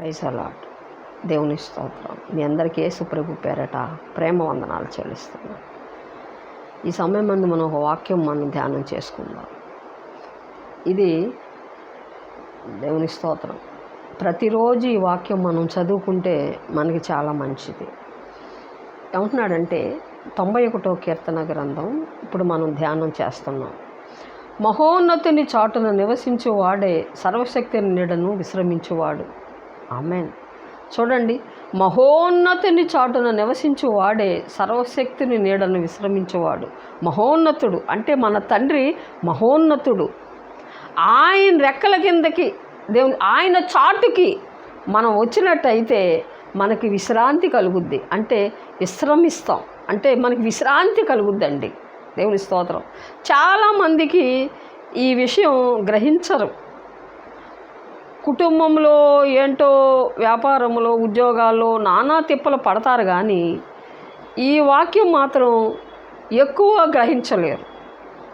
Praise allot దేవుని స్తోత్రం. మీ అందరికీ యేసు ప్రభు పేరట ప్రేమ వందనాలు చెల్లిస్తున్నాను ఈ సమయం మందు మనం ఒక వాక్యం మనం ధ్యానం చేసుకుందాం. ఇది దేవుని స్తోత్రం. ప్రతిరోజు ఈ వాక్యం మనం చదువుకుంటే మనకి చాలా మంచిది. ఏమంటున్నాడంటే తొంభై ఒకటో కీర్తన గ్రంథం ఇప్పుడు మనం ధ్యానం చేస్తున్నాం. మహోన్నతుని చాటున నివసించువాడే సర్వశక్తిని నీడను విశ్రమించువాడు. ఆమెన్. చూడండి మహోన్నతుని చాటున నివసించువాడే సర్వశక్తిని నీడను విశ్రమించువాడు. మహోన్నతుడు అంటే మన తండ్రి మహోన్నతుడు. ఆయన రెక్కల కిందకి దేవుని ఆయన చాటుకి మనం వచ్చినట్టయితే మనకి విశ్రాంతి కలుగుద్ది. అంటే విశ్రమిస్తాం. అంటే మనకి విశ్రాంతి కలుగుద్దండి. దేవుని స్తోత్రం. చాలామందికి ఈ విషయం గ్రహించరు. కుటుంబంలో ఏంటో వ్యాపారంలో ఉద్యోగాల్లో నానా తిప్పలు పడతారు కానీ ఈ వాక్యం మాత్రం ఎక్కువ గ్రహించలేరు.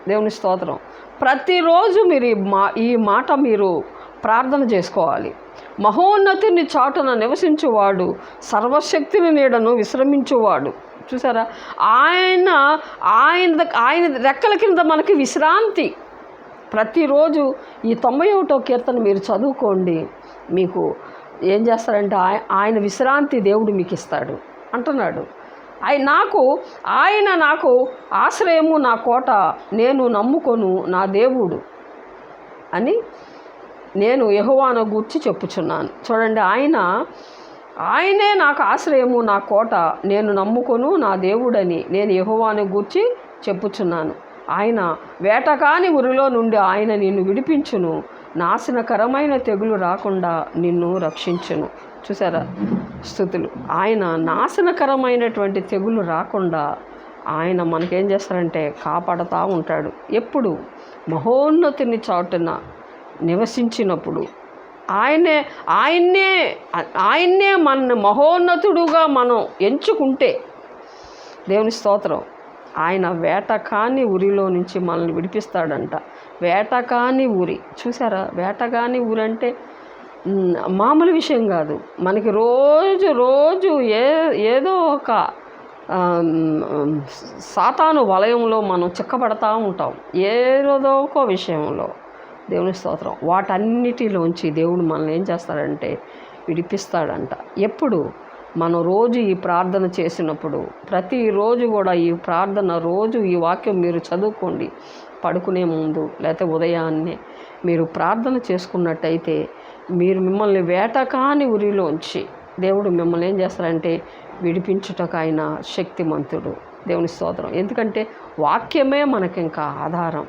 దేవుని స్తోత్రం. ప్రతిరోజు మీరు మా ఈ మాట మీరు ప్రార్థన చేసుకోవాలి. మహోన్నతిని చాటున నివసించువాడు సర్వశక్తిని నీడను విశ్రమించువాడు. చూసారా? ఆయన ఆయన ఆయన రెక్కల కింద మనకి విశ్రాంతి. ప్రతిరోజు ఈ తొంభై ఒకటో కీర్తన మీరు చదువుకోండి. మీకు ఏం చేస్తారంటే ఆయన విశ్రాంతి దేవుడు మీకు ఇస్తాడు అంటున్నాడు. ఆయన నాకు ఆయన నాకు ఆశ్రయము నా కోట నేను నమ్ముకొను నా దేవుడు అని నేను యెహోవాను గూర్చి చెప్పుచున్నాను. చూడండి ఆయన ఆయనే నాకు ఆశ్రయము నా కోట నేను నమ్ముకొను నా దేవుడని నేను యెహోవాను గూర్చి చెప్పుచున్నాను. ఆయన వేటకాని ఉరిలో నుండి ఆయన నిన్ను విడిపించును. నాశనకరమైన తెగులు రాకుండా నిన్ను రక్షించును. చూసారా స్థుతులు? ఆయన నాశనకరమైనటువంటి తెగులు రాకుండా ఆయన మనకేం చేస్తారంటే కాపాడుతూ ఉంటాడు. ఎప్పుడు? మహోన్నతిని చాటున నివసించినప్పుడు. ఆయనే ఆయన్నే ఆయన్నే మన మహోన్నతుడుగా మనం ఎంచుకుంటే. దేవుని స్తోత్రం. ఆయన వేటకాని ఉరిలో నుంచి మనల్ని విడిపిస్తాడంట. వేటకాని ఉరి చూసారా వేటకాని ఊరి అంటే మామూలు విషయం కాదు. మనకి రోజు రోజు ఏ ఏదో ఒక సాతాను వలయంలో మనం చిక్కబడతా ఉంటాం. ఏదో ఒక విషయంలో దేవుని స్తోత్రం. వాటన్నిటిలోంచి దేవుడు మనల్ని ఏం చేస్తాడంటే విడిపిస్తాడంట. ఎప్పుడు? మనం రోజు ఈ ప్రార్థన చేసినప్పుడు ప్రతిరోజు కూడా ఈ ప్రార్థన రోజు ఈ వాక్యం మీరు చదువుకోండి. పడుకునే ముందు లేకపోతే ఉదయాన్నే మీరు ప్రార్థన చేసుకున్నట్టయితే మీరు మిమ్మల్ని వేటకాని ఉరిలోంచి దేవుడు మిమ్మల్ని ఏం చేస్తారంటే విడిపించుటకు ఆయన శక్తిమంతుడు. దేవుని స్తోత్రం. ఎందుకంటే వాక్యమే మనకి ఇంకా ఆధారం.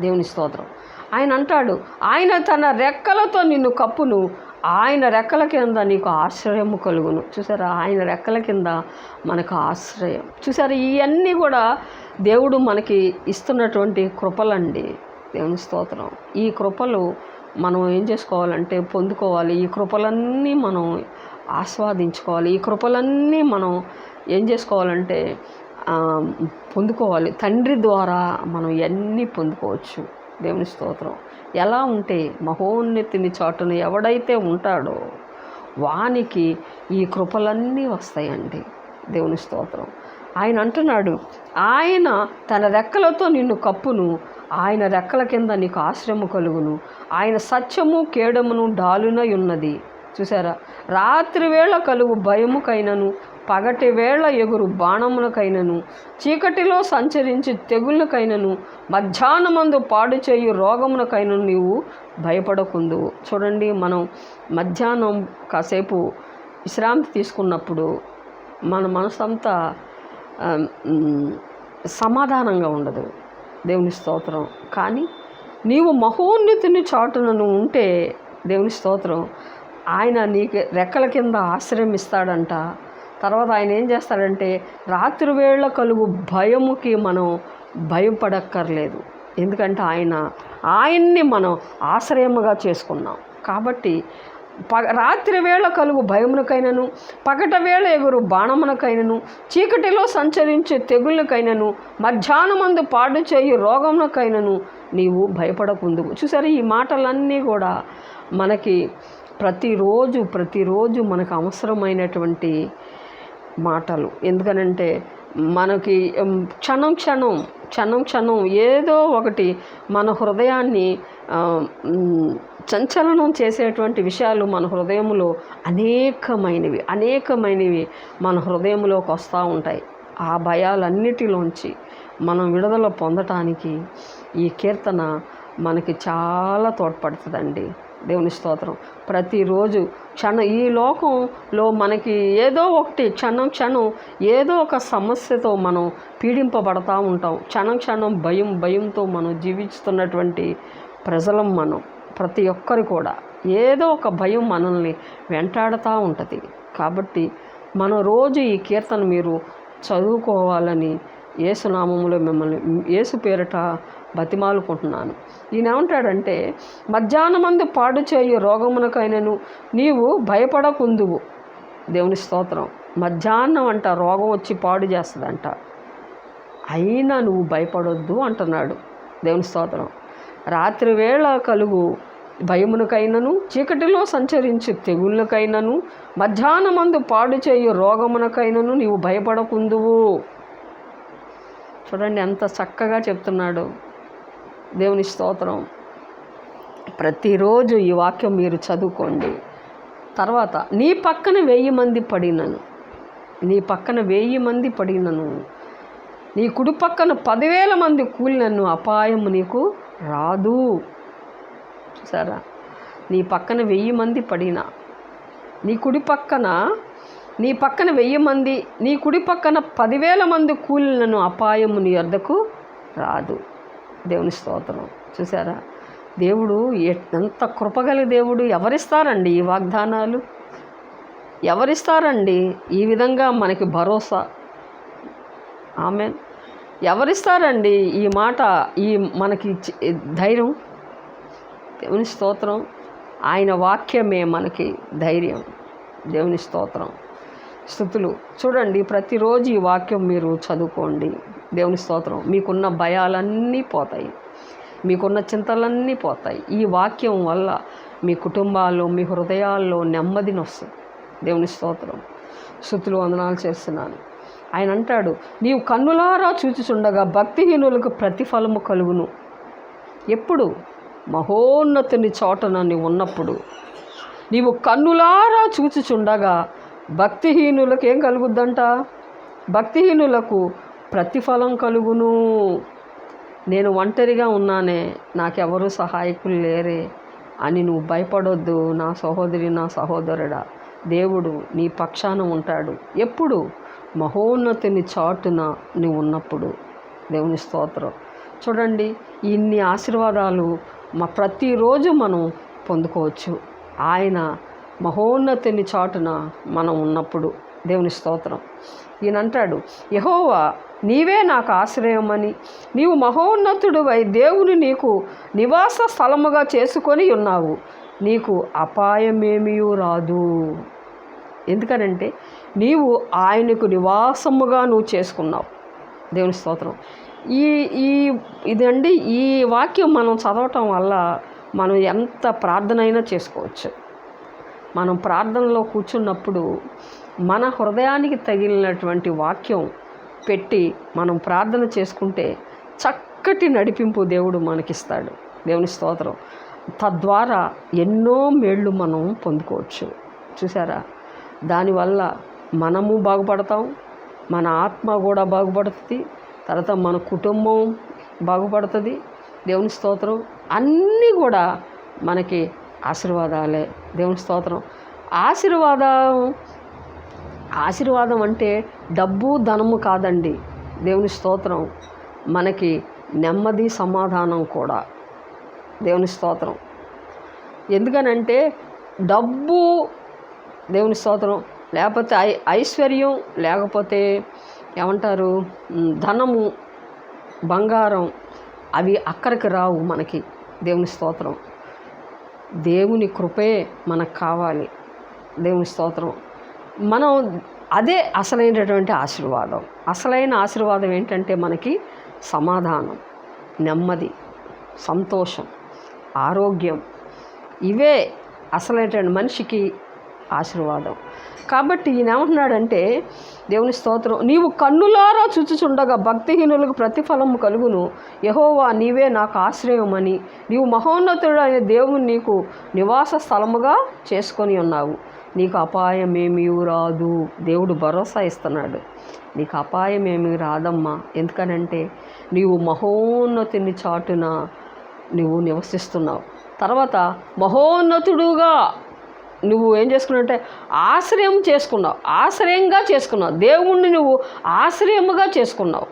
దేవుని స్తోత్రం. ఆయన అంటాడు ఆయన తన రెక్కలతో నిన్ను కప్పును ఆయన రెక్కల కింద నీకు ఆశ్రయము కలుగును. చూసారా? ఆయన రెక్కల కింద మనకు ఆశ్రయం. చూసారా? ఇవన్నీ కూడా దేవుడు మనకి ఇస్తున్నటువంటి కృపలండి. దేవుని స్తోత్రం. ఈ కృపలు మనం ఏం చేసుకోవాలంటే పొందుకోవాలి. ఈ కృపలన్నీ మనం ఆస్వాదించుకోవాలి. ఈ కృపలన్నీ మనం ఏం చేసుకోవాలంటే పొందుకోవాలి. తండ్రి ద్వారా మనం ఇవన్నీ పొందుకోవచ్చు. దేవుని స్తోత్రం. ఎలా ఉంటే మహోన్నతిని చాటున ఎవడైతే ఉంటాడో వానికి ఈ కృపలన్నీ వస్తాయండి దేవుని స్తోత్రం. ఆయన అంటున్నాడు ఆయన తన రెక్కలతో నిన్ను కప్పును ఆయన రెక్కల కింద నీకు ఆశ్రయము కలుగును. ఆయన సత్యము కేడమును డాలునై ఉన్నది. చూసారా? రాత్రి వేళ కలుగు భయముకైనను పగటి వేళ ఎగురు బాణములకైనను చీకటిలో సంచరించి తెగుళ్ళకైనను మధ్యాహ్నమందు పాడు చేయు రోగములకైనను నీవు భయపడకుందు చూడండి మనం మధ్యాహ్నం కాసేపు విశ్రాంతి తీసుకున్నప్పుడు మన మనసంతా సమాధానంగా ఉండదు. దేవుని స్తోత్రం. కానీ నీవు మహోన్నతిని చాటునను ఉంటే దేవుని స్తోత్రం ఆయన నీకు రెక్కల కింద ఆశ్రయం ఇస్తాడంట. తర్వాత ఆయన ఏం చేస్తాడంటే రాత్రి వేళ కలుగు భయముకి మనం భయపడక్కర్లేదు. ఎందుకంటే ఆయన ఆయన్ని మనం ఆశ్రయముగా చేసుకున్నాం. కాబట్టి పగ రాత్రి వేళ కలుగు భయమునకైనను పగట వేళ ఎగురు బాణమునకైనను చీకటిలో సంచరించే తెగుళ్ళకైనను మధ్యాహ్నమందు పాడు చేయు రోగమునకైనను నీవు భయపడకుందు చూసారు ఈ మాటలన్నీ కూడా మనకి ప్రతిరోజు ప్రతిరోజు మనకు అవసరమైనటువంటి మాటలు. ఎందుకనంటే మనకి క్షణం క్షణం క్షణం క్షణం ఏదో ఒకటి మన హృదయాన్ని సంచలనం చేసేటువంటి విషయాలు మన హృదయంలో అనేకమైనవి అనేకమైనవి మన హృదయంలోకి వస్తూ ఉంటాయి. ఆ భయాలన్నిటిలోంచి మనం విడుదల పొందటానికి ఈ కీర్తన మనకి చాలా తోడ్పడుతుందండి. దేవుని స్తోత్రం. ప్రతిరోజు క్షణం ఈ లోకంలో మనకి ఏదో ఒకటి క్షణం క్షణం ఏదో ఒక సమస్యతో మనం పీడింపబడతా ఉంటాం. క్షణం క్షణం భయం భయంతో మనం జీవిస్తున్నటువంటి ప్రజలం మనం ప్రతి ఒక్కరు కూడా. ఏదో ఒక భయం మనల్ని వెంటాడుతూ ఉంటుంది. కాబట్టి మనం రోజు ఈ కీర్తన మీరు చదువుకోవాలని ఏసునామంలో మిమ్మల్ని ఏసు పేరట బతిమాలుకుంటున్నాను. ఈయన ఏమంటాడంటే మధ్యాహ్నమందు పాడు చేయు రోగమునకైనను నీవు భయపడకుందువు. దేవుని స్తోత్రం. మధ్యాహ్నం అంట రోగం వచ్చి పాడు చేస్తుందంట. అయినా నువ్వు భయపడొద్దు అంటున్నాడు దేవుని స్తోత్రం. రాత్రి వేళ కలుగు భయమునకైనను చీకటిలో సంచరించు తెగుళ్ళకైనను మధ్యాహ్నమందు పాడు చేయు రోగమునకైనను నీవు భయపడకుందువు. చూడండి ఎంత చక్కగా చెప్తున్నాడు. దేవుని స్తోత్రం. ప్రతిరోజు ఈ వాక్యం మీరు చదువుకోండి. తర్వాత నీ పక్కన వెయ్యి మంది పడినను. నీ పక్కన వెయ్యి మంది పడినను. నీ కుడి పక్కన పదివేల మంది కూలినను అపాయము నీకు రాదు. చూసారా? నీ పక్కన వెయ్యి మంది పడినా. నీ కుడి పక్కన నీ పక్కన వెయ్యి మంది నీ కుడి పక్కన పదివేల మంది కూలినను అపాయము నీ వద్దకు రాదు. దేవుని స్తోత్రం. చూసారా దేవుడు ఎంత కృపగల దేవుడు. ఎవరిస్తారండి ఈ వాగ్దానాలు? ఎవరిస్తారండి? ఈ విధంగా మనకి భరోసా. ఆమె ఎవరిస్తారండి ఈ మాట ఈ మనకి ధైర్యం? దేవుని స్తోత్రం. ఆయన వాక్యమే మనకి ధైర్యం. దేవుని స్తోత్రం. స్థుతులు. చూడండి ప్రతిరోజు ఈ వాక్యం మీరు చదువుకోండి. దేవుని స్తోత్రం. మీకున్న భయాలన్నీ పోతాయి. మీకున్న చింతలన్నీ పోతాయి. ఈ వాక్యం వల్ల మీ కుటుంబాల్లో మీ హృదయాల్లో నెమ్మదిని వస్తుంది దేవుని స్తోత్రం. శృతులు వందనాలు చేస్తున్నాను. ఆయన అంటాడు నీవు కన్నులారా చూచిచుండగా భక్తిహీనులకు ప్రతిఫలము కలుగును. ఎప్పుడు? మహోన్నతుని చోటన నీవు ఉన్నప్పుడు. నీవు కన్నులారా చూచిచుండగా భక్తిహీనులకు ఏం కలుగుద్దంట? భక్తిహీనులకు ప్రతిఫలం కలుగును. నేను ఒంటరిగా ఉన్నానే నాకెవరు సహాయకులు లేరే అని నువ్వు భయపడొద్దు. నా సహోదరి నా సహోదరుడా దేవుడు నీ పక్షాన ఉంటాడు. ఎప్పుడు? మహోన్నతిని చాటున నువ్వు ఉన్నప్పుడు దేవుని స్తోత్రం. చూడండి ఇన్ని ఆశీర్వాదాలు మా ప్రతిరోజు మనం పొందుకోవచ్చు. ఆయన మహోన్నతిని చాటున మనం ఉన్నప్పుడు దేవుని స్తోత్రం. ఈయన అంటాడు యహోవా నీవే నాకు ఆశ్రయమని నీవు మహోన్నతుడువై దేవుని నీకు నివాస స్థలముగా చేసుకొని ఉన్నావు. నీకు అపాయమేమీ రాదు. ఎందుకనంటే నీవు ఆయనకు నివాసముగా నువ్వు చేసుకున్నావు. దేవుని స్తోత్రం. ఈ ఈ ఇదండి ఈ వాక్యం మనం చదవటం వల్ల మనం ఎంత ప్రార్థన అయినా చేసుకోవచ్చు. మనం ప్రార్థనలో కూర్చున్నప్పుడు మన హృదయానికి తగిలినటువంటి వాక్యం పెట్టి మనం ప్రార్థన చేసుకుంటే చక్కటి నడిపింపు దేవుడు మనకిస్తాడు. దేవుని స్తోత్రం. తద్వారా ఎన్నో మేళ్ళు మనం పొందుకోవచ్చు. చూసారా దానివల్ల మనము బాగుపడతాం మన ఆత్మ కూడా బాగుపడుతుంది తర్వాత మన కుటుంబం బాగుపడుతుంది. దేవుని స్తోత్రం. అన్నీ కూడా మనకి ఆశీర్వాదాలే దేవుని స్తోత్రం. ఆశీర్వాదం ఆశీర్వాదం అంటే డబ్బు ధనము కాదండి. దేవుని స్తోత్రం. మనకి నెమ్మది సమాధానం కూడా. దేవుని స్తోత్రం. ఎందుకనంటే డబ్బు దేవుని స్తోత్రం. లేకపోతే ఐ ఐశ్వర్యం లేకపోతే ఏమంటారు? ధనము బంగారం అవి అక్కడికి రావు మనకి దేవుని స్తోత్రం. దేవుని కృపే మనకు కావాలి. దేవుని స్తోత్రం. మనం అదే అసలైనటువంటి ఆశీర్వాదం. అసలైన ఆశీర్వాదం ఏంటంటే మనకి సమాధానం నెమ్మది సంతోషం ఆరోగ్యం. ఇవే అసలైనటువంటి మనిషికి ఆశీర్వాదం. కాబట్టి ఈయన ఏమంటున్నాడంటే దేవుని స్తోత్రం నీవు కన్నులారా చూచుచుండగా భక్తిహీనులకు ప్రతిఫలము కలుగును. యహోవా నీవే నాకు ఆశ్రయమని. నీవు మహోన్నతుడు అనే దేవుని నీకు నివాస స్థలముగా చేసుకొని ఉన్నావు. నీకు అపాయం ఏమీ రాదు. దేవుడు భరోసా ఇస్తున్నాడు. నీకు అపాయం రాదమ్మా. ఎందుకనంటే నీవు మహోన్నతిని చాటున నువ్వు నివసిస్తున్నావు. తర్వాత మహోన్నతుడుగా నువ్వు ఏం చేసుకున్నావంటే ఆశ్రయం చేసుకున్నావు. ఆశ్రయంగా చేసుకున్నావు. దేవుణ్ణి నువ్వు ఆశ్రయముగా చేసుకున్నావు.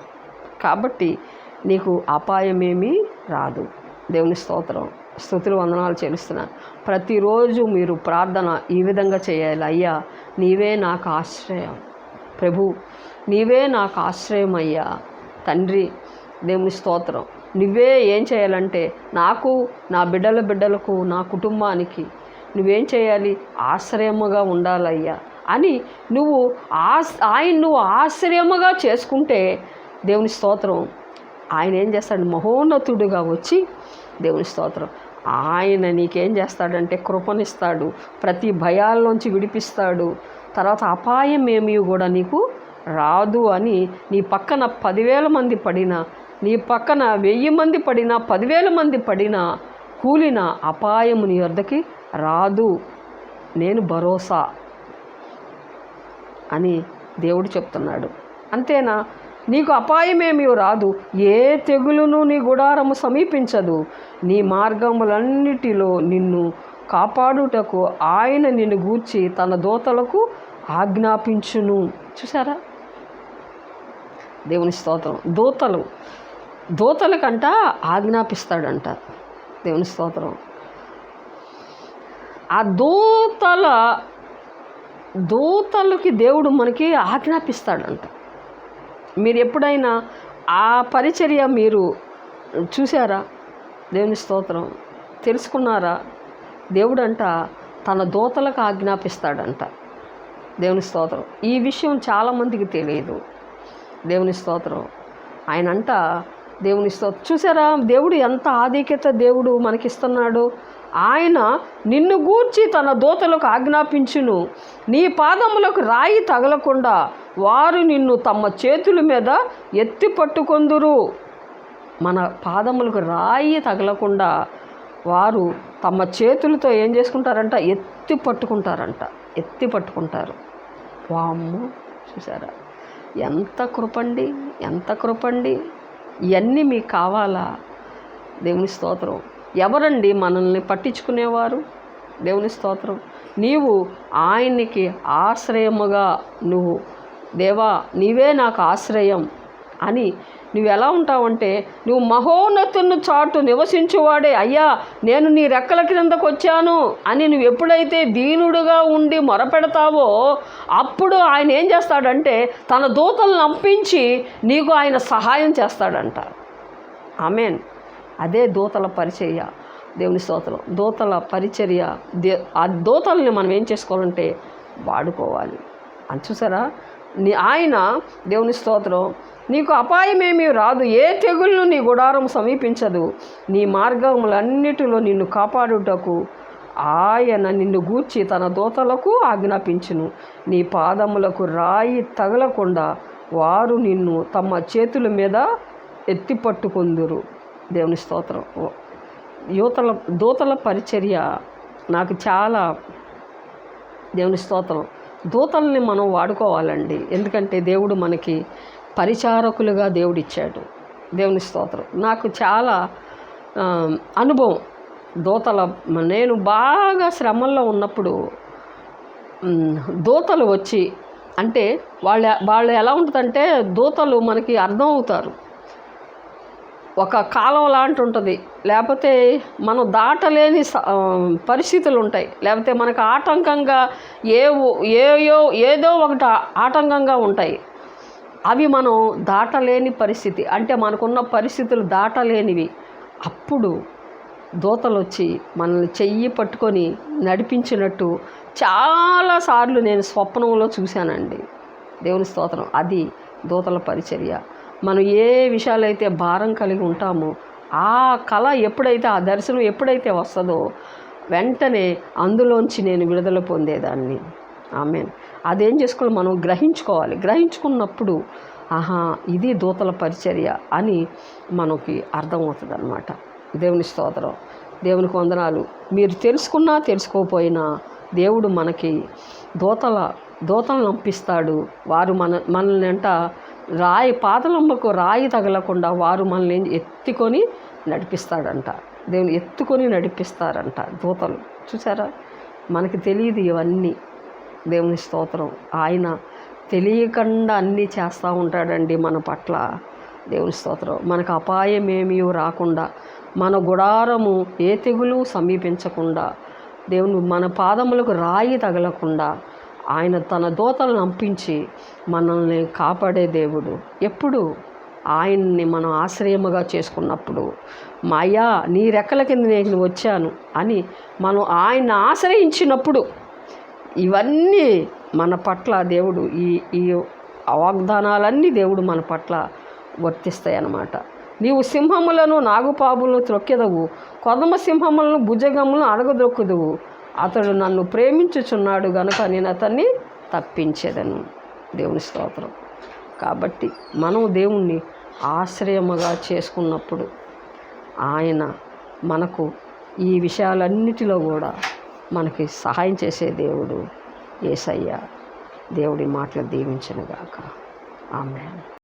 కాబట్టి నీకు అపాయమేమీ రాదు. దేవుని స్తోత్రం స్థుతులు వందనాలు చెల్లిస్తున్నాను. ప్రతిరోజు మీరు ప్రార్థన ఈ విధంగా చేయాలి. అయ్యా నీవే నాకు ఆశ్రయం. ప్రభు నీవే నాకు ఆశ్రయం అయ్యా. తండ్రి దేవుని స్తోత్రం. నువ్వే ఏం చేయాలంటే నాకు నా బిడ్డల బిడ్డలకు నా కుటుంబానికి నువ్వేం చేయాలి? ఆశ్రయముగా ఉండాలయ్యా. అని నువ్వు ఆస్ ఆయన నువ్వు ఆశ్రయముగా చేసుకుంటే దేవుని స్తోత్రం. ఆయన ఏం చేస్తాడు? మహోన్నతుడుగా వచ్చి దేవుని స్తోత్రం. ఆయన నీకేం చేస్తాడంటే కృపనిస్తాడు ప్రతి భయాల్లోంచి విడిపిస్తాడు. తర్వాత అపాయం ఏమీ కూడా నీకు రాదు అని నీ పక్కన పదివేల మంది పడినా నీ పక్కన వెయ్యి మంది పడినా పదివేల మంది పడినా కూలిన అపాయము నీ వద్దకి రాదు. నేను భరోసా అని దేవుడు చెప్తున్నాడు. అంతేనా? నీకు అపాయమేమీ రాదు. ఏ తెగులును నీ గుడారము సమీపించదు. నీ మార్గములన్నిటిలో నిన్ను కాపాడుటకు ఆయన నిన్ను గూర్చి తన దోతలకు ఆజ్ఞాపించును. చూసారా దేవుని స్తోత్రం. దూతలు. దూతలకంట ఆజ్ఞాపిస్తాడంట. దేవుని స్తోత్రం. ఆ దూతల దూతలకి దేవుడు మనకి ఆజ్ఞాపిస్తాడంట. మీరు ఎప్పుడైనా ఆ పరిచర్య మీరు చూసారా దేవుని స్తోత్రం. తెలుసుకున్నారా? దేవుడంట తన దూతలకు ఆజ్ఞాపిస్తాడంట. దేవుని స్తోత్రం. ఈ విషయం చాలామందికి తెలియదు. దేవుని స్తోత్రం. ఆయన అంట దేవుని స్తోత్రం చూసారా? దేవుడు ఎంత ఆధిక్యత దేవుడు మనకిస్తున్నాడు. ఆయన నిన్ను గూర్చి తన దూతలకు ఆజ్ఞాపించును. నీ పాదములకు రాయి తగలకుండా వారు నిన్ను తమ చేతుల మీద ఎత్తి పట్టుకొందురు. మన పాదములకు రాయి తగలకుండా వారు తమ చేతులతో ఏం చేసుకుంటారంట? ఎత్తి పట్టుకుంటారంట. ఎత్తి పట్టుకుంటారు. వామ్ము! చూసారా? ఎంత కృపండి ఎంత కృపండి. ఇవన్నీ మీకు కావాలా? దేవుని స్తోత్రం. ఎవరండి మనల్ని పట్టించుకునేవారు? దేవుని స్తోత్రం. నీవు ఆయనకి ఆశ్రయముగా నువ్వు దేవా నీవే నాకు ఆశ్రయం అని నువ్వు ఎలా ఉంటావంటే నువ్వు మహోన్నతుని చాటు నివసించువాడే. అయ్యా నేను నీ రెక్కల క్రిందకు వచ్చాను అని నువ్వు ఎప్పుడైతే దీనుడుగా ఉండి మొరపెడతావో అప్పుడు ఆయన ఏం చేస్తాడంటే తన దూతలను నంపించి నీకు ఆయన సహాయం చేస్తాడంట. ఆమెన్. అదే దూతల పరిచర్య. దేవుని స్తోత్రం. దూతల పరిచర్య. దే ఆ దూతల్ని మనం ఏం చేసుకోవాలంటే వాడుకోవాలి. అని చూసారా? నీ ఆయన దేవుని స్తోత్రం నీకు అపాయమేమీ రాదు ఏ తెగుళ్ళు నీ గుడారం సమీపించదు. నీ మార్గములన్నిటిలో నిన్ను కాపాడుటకు ఆయన నిన్ను గూర్చి తన దూతలకు ఆజ్ఞాపించును. నీ పాదములకు రాయి తగలకుండా వారు నిన్ను తమ చేతుల మీద ఎత్తిపట్టుకుందురు. దేవుని స్తోత్రం. యువతల దూతల పరిచర్య నాకు చాలా దేవుని స్తోత్రం. దూతల్ని మనం వాడుకోవాలండి. ఎందుకంటే దేవుడు మనకి పరిచారకులుగా దేవుడిచ్చాడు. దేవుని స్తోత్రం. నాకు చాలా అనుభవం. దూతల నేను బాగా శ్రమల్లో ఉన్నప్పుడు దోతలు దూతలు వచ్చి అంటే వాళ్ళ వాళ్ళు ఎలా ఉంటుందంటే దూతలు మనకి అర్థం అవుతారు ఒక కాలం లాంటి ఉంటుంది. లేకపోతే మనం దాటలేని స- పరిస్థితులు ఉంటాయి. లేకపోతే మనకు ఆటంకంగా ఏ ఏయో ఏదో ఒకటి ఆటంకంగా ఉంటాయి. అవి మనం దాటలేని పరిస్థితి. అంటే మనకున్న పరిస్థితులు దాటలేనివి. అప్పుడు దూతలు వచ్చి మనల్ని చెయ్యి పట్టుకొని నడిపించినట్టు చాలాసార్లు నేను స్వప్నంలో చూశానండి. దేవుని స్తోత్రం. అది దూతల పరిచర్య. మనం ఏ విషయాలైతే భారం కలిగి ఉంటామో ఆ కళ ఎప్పుడైతే ఆ దర్శనం ఎప్పుడైతే వస్తుందో వెంటనే అందులోంచి నేను విడుదల పొందేదాన్ని. ఆమె అదేం చేసుకోవాలి? మనం గ్రహించుకోవాలి. గ్రహించుకున్నప్పుడు ఆహా ఇది దూతల పరిచర్య అని మనకి అర్థమవుతుంది అనమాట దేవుని స్తోత్రం. దేవునికి వందనాలు. మీరు తెలుసుకున్నా తెలుసుకోకపోయినా దేవుడు మనకి దూతల దూతలు పంపిస్తాడు వారు మన మనల్ని అంట రాయి పాదలంబకు రాయి తగలకుండా వారు మనల్ని ఎత్తుకొని నడిపిస్తాడంట. దేవుని ఎత్తుకొని నడిపిస్తారంట దూతలు. చూసారా? మనకి తెలియదు ఇవన్నీ. దేవుని స్తోత్రం. ఆయన తెలియకుండా అన్నీ చేస్తూ ఉంటాడండి మన పట్ల దేవుని స్తోత్రం. మనకు అపాయం ఏమీ రాకుండా మన గుడారము ఏ తెగులు సమీపించకుండా దేవుని మన పాదములకు రాయి తగలకుండా ఆయన తన దోతలను నంపించి మనల్ని కాపాడే దేవుడు. ఎప్పుడు? ఆయన్ని మనం ఆశ్రయముగా చేసుకున్నప్పుడు. మాయా నీ రెక్కల కింద నేను వచ్చాను అని మనం ఆయన్ని ఆశ్రయించినప్పుడు ఇవన్నీ మన పట్ల దేవుడు ఈ ఈ వాగ్దానాలన్నీ దేవుడు మన పట్ల వర్తిస్తాయి అన్నమాట నీవు సింహములను నాగుపాములను త్రొక్కెదవు. కొదమ సింహములను భుజగములను అడగదొక్కుదువు అతడు నన్ను ప్రేమించుచున్నాడు గనుక నేను అతన్ని తప్పించేదను. దేవుని స్తోత్రం. కాబట్టి మనం దేవుణ్ణి ఆశ్రయముగా చేసుకున్నప్పుడు ఆయన మనకు ఈ విషయాలన్నిటిలో కూడా మనకి సహాయం చేసే దేవుడు ఏసయ్య దేవుడి మాటలు దీవించనుగాక. ఆమె